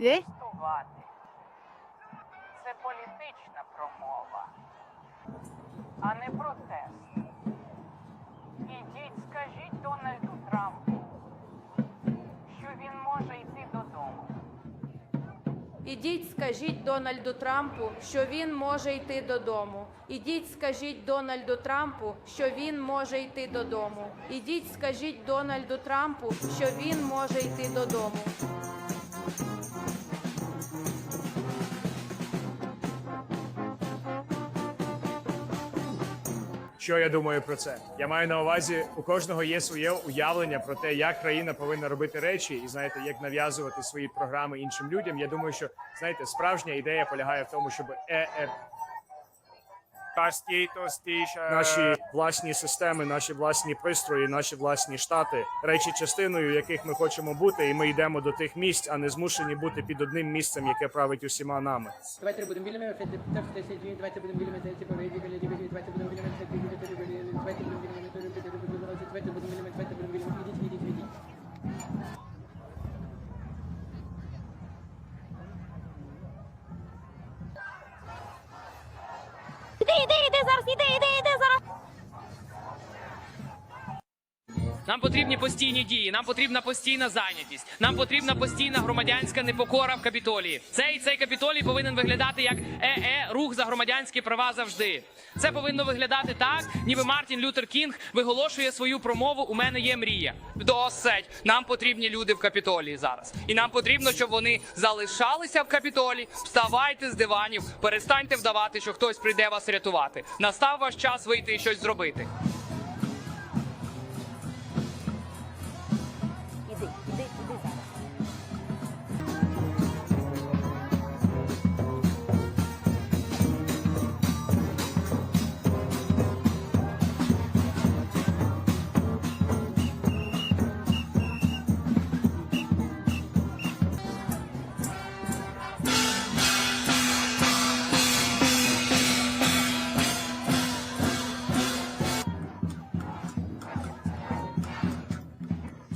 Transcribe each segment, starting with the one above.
Е? протестувати. Це політична промова, а не протест. Ідіть, скажіть Дональду Трампу, що він може йти додому. Ідіть, скажіть Дональду Трампу, що він може йти додому. Ідіть, скажіть Дональду Трампу, що він може йти додому. Ідіть, скажіть Дональду Трампу, що він може йти додому. Що я думаю про це? Я маю на увазі, у кожного є своє уявлення про те, як країна повинна робити речі, і знаєте, як нав'язувати свої програми іншим людям. Я думаю, що знаєте, справжня ідея полягає в тому, щоб е, е, наші власні системи, наші власні пристрої, наші власні штати, речі, частиною яких ми хочемо бути, і ми йдемо до тих місць, а не змушені бути під одним місцем, яке править усіма нами. Давайте будемо вільними, давайте будемо вільними, давайте будемо вільними, давайте будемо вільними, давайте будемо вільними, давайте будемо вільними, давайте будемо вільними, давайте будемо вільними, давайте будемо вільними, ідіть, ідіть, ідіть. Іди, іди, іди зараз, іди, іди, Нам потрібні постійні дії, нам потрібна постійна зайнятість, нам потрібна постійна громадянська непокора в капітолії. Цей цей капітолій повинен виглядати як ЕЕ рух за громадянські права завжди. Це повинно виглядати так, ніби Мартін Лютер Кінг виголошує свою промову. У мене є мрія. Досить. Нам потрібні люди в капітолії зараз, і нам потрібно, щоб вони залишалися в капітолі. Вставайте з диванів, перестаньте вдавати, що хтось прийде вас рятувати. Настав ваш час вийти і щось зробити.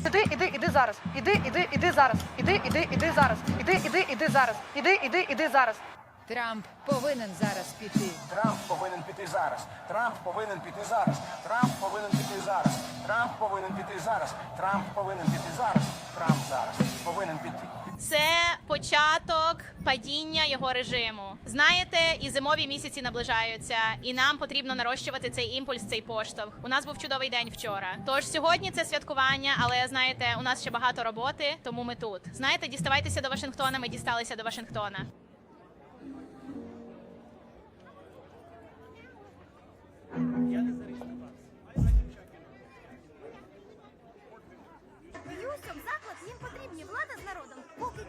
Іди, іди, іди зараз. Іди, іди, іди зараз. Іди, іди, іди зараз. Іди, іди, іди зараз. Іди, іди, іди зараз. Трамп повинен зараз піти. Трамп повинен піти зараз. Трамп повинен піти зараз. Трамп повинен піти зараз. Трамп повинен піти зараз. Трамп повинен піти зараз. Трамп зараз повинен піти. Початок падіння його режиму. Знаєте, і зимові місяці наближаються, і нам потрібно нарощувати цей імпульс, цей поштовх. У нас був чудовий день вчора. Тож сьогодні це святкування, але знаєте, у нас ще багато роботи, тому ми тут. Знаєте, діставайтеся до Вашингтона. Ми дісталися до Вашингтона. Я не Боюся, в заклад їм потрібні влада з народом, поки.